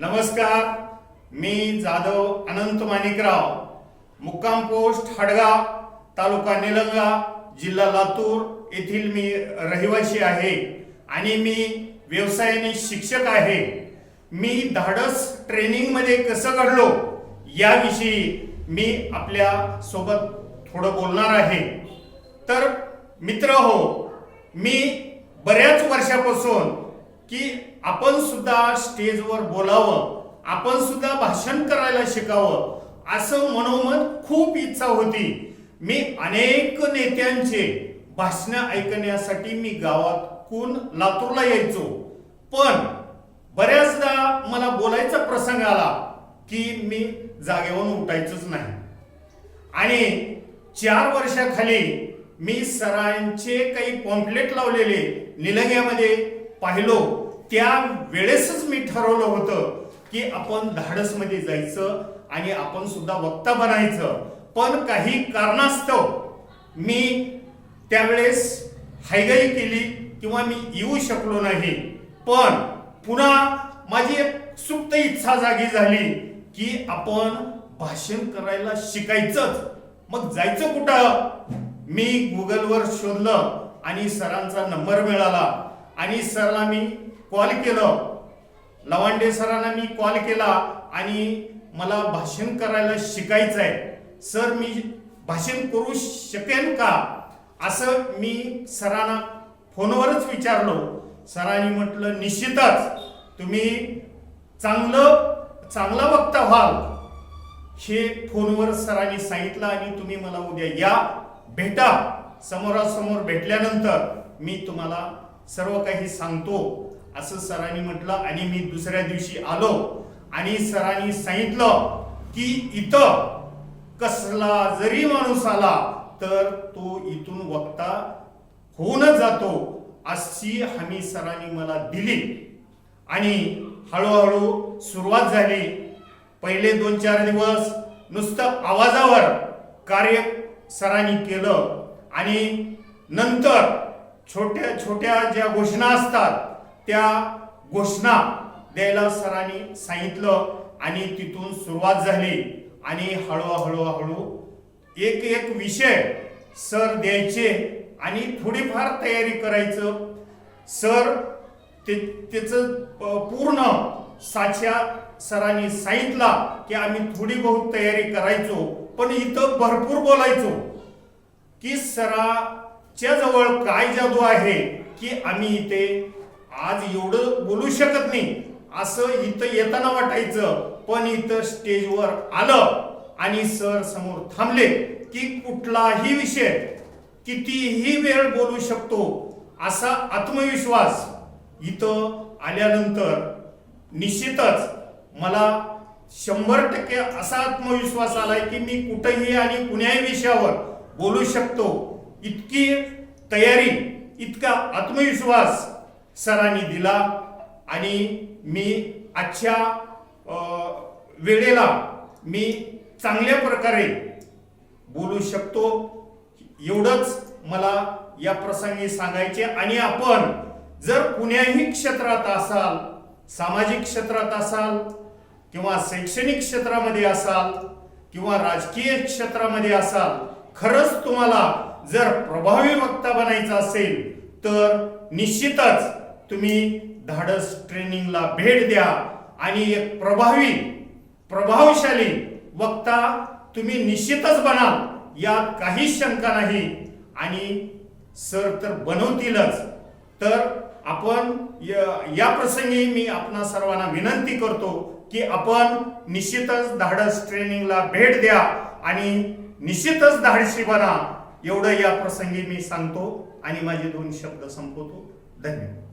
नमस्कार मी जाधव अनंत माणिकराव मुक्काम पोस्ट हडगाव तालुका निलंगा जिल्हा लातूर येथील मी रहिवासी आहे आणि मी व्यवसायाने शिक्षक आहे. मी धाडस ट्रेनिंगमध्ये कसं घडलो याविषयी मी आपल्यासोबत थोडं बोलणार आहे. तर मित्र हो मी बऱ्याच वर्षापासून की आपण सुद्धा स्टेजवर बोलावं आपण सुद्धा भाषण करायला शिकावं असं मनोमत खूप इच्छा होती. मी अनेक नेत्यांचे भाषण ऐकण्यासाठी मी गावातून लातूरला यायचो. पण बऱ्याचदा मला बोलायचा प्रसंग आला की मी जागेवरून उठायचंच नाही. आणि चार वर्षाखाली मी सरांचे काही पॉम्पलेट लावलेले निलंग्यामध्ये पाहिलो. त्या वेळेसच मी ठरवलं होतं की आपण धाडसमध्ये जायचं आणि आपण सुद्धा वक्ता बनायचं. पण काही कारणास्तव मी त्यावेळेस हायगाई केली किंवा मी येऊ शकलो नाही. पण पुन्हा माझी एक सुप्त इच्छा जागी झाली की आपण भाषण करायला शिकायचंच. मग जायचं कुठं? मी गुगलवर शोधलं आणि सरांचा नंबर मिळाला. आणि सरला मी कॉल केलं. लवांडे सरांना मी कॉल केला आणि मला भाषण करायला शिकायचं आहे सर मी भाषण करू शकेन का? असं मी सरांना फोनवरच विचारलो. सरांनी म्हटलं निश्चितच. तुम्ही चांगलं चांगला वक्ता व्हाल. हे फोनवर सरांनी सांगितलं आणि तुम्ही मला उद्या या. भेटा. समोरासमोर भेटल्यानंतर मी तुम्हाला सर्व काही सांगतो. असं सरांनी म्हटलं आणि मी दुसऱ्या दिवशी आलो आणि सरांनी सांगितलं की इथं कसला जरी माणूस आला तर तो इथून वक्ता होऊनच जातो अशी हमी सरांनी मला दिली. आणि हळूहळू सुरुवात झाली. पहिले दोन चार दिवस नुसतं आवाजावर कार्य सरांनी केलं आणि नंतर छोट्या छोट्या ज्या घोषणा असतात त्या घोषणा द्यायला सरांनी सांगितलं आणि तिथून सुरुवात झाली. आणि हळूहळू हळू एक एक विषय सर द्यायचे आणि थोडीफार तयारी करायचं. सर ते त्याचं पूर्ण साच्या सरांनी सांगितला की आम्ही थोडी बहुत तयारी करायचो पण इथं भरपूर बोलायचो की सरा च्या जवळ काय जादू आहे की आम्ही इथे आज एवढं बोलू शकत नाही? असं इथं येताना वाटायचं. पण इथं स्टेजवर आलं आणि सर समोर थांबले की कुठलाही विषय कितीही वेळ बोलू शकतो असा आत्मविश्वास इथं आल्यानंतर निश्चितच मला शंभर टक्के असा आत्मविश्वास आलाय की मी कुठेही आणि कुण्याही विषयावर बोलू शकतो. इतकी तयारी इतका आत्मविश्वास सरांनी दिला आणि मी आजच्या वेळेला मी चांगल्या प्रकारे बोलू शकतो. एवढंच मला या प्रसंगी सांगायचे आणि आपण जर कुण्याही क्षेत्रात असाल सामाजिक क्षेत्रात असाल किंवा शैक्षणिक क्षेत्रामध्ये असाल किंवा राजकीय क्षेत्रामध्ये असाल खरंच तुम्हाला जर प्रभावी वक्ता बनायचा असेल तर निश्चितच तुम्ही धाडस ट्रेनिंगला भेट द्या आणि एक प्रभावी प्रभावशाली वक्ता तुम्ही निश्चितच बनाल यात काहीच शंका नाही. आणि सर तर बनवतीलच. तर आपण य- या प्रसंगी मी आपणा सर्वांना विनंती करतो की आपण निश्चितच धाडस ट्रेनिंगला भेट द्या आणि निश्चितच धाडशी बना. एवढं या प्रसंगी मी सांगतो आणि माझे दोन शब्द संपवतो. धन्यवाद.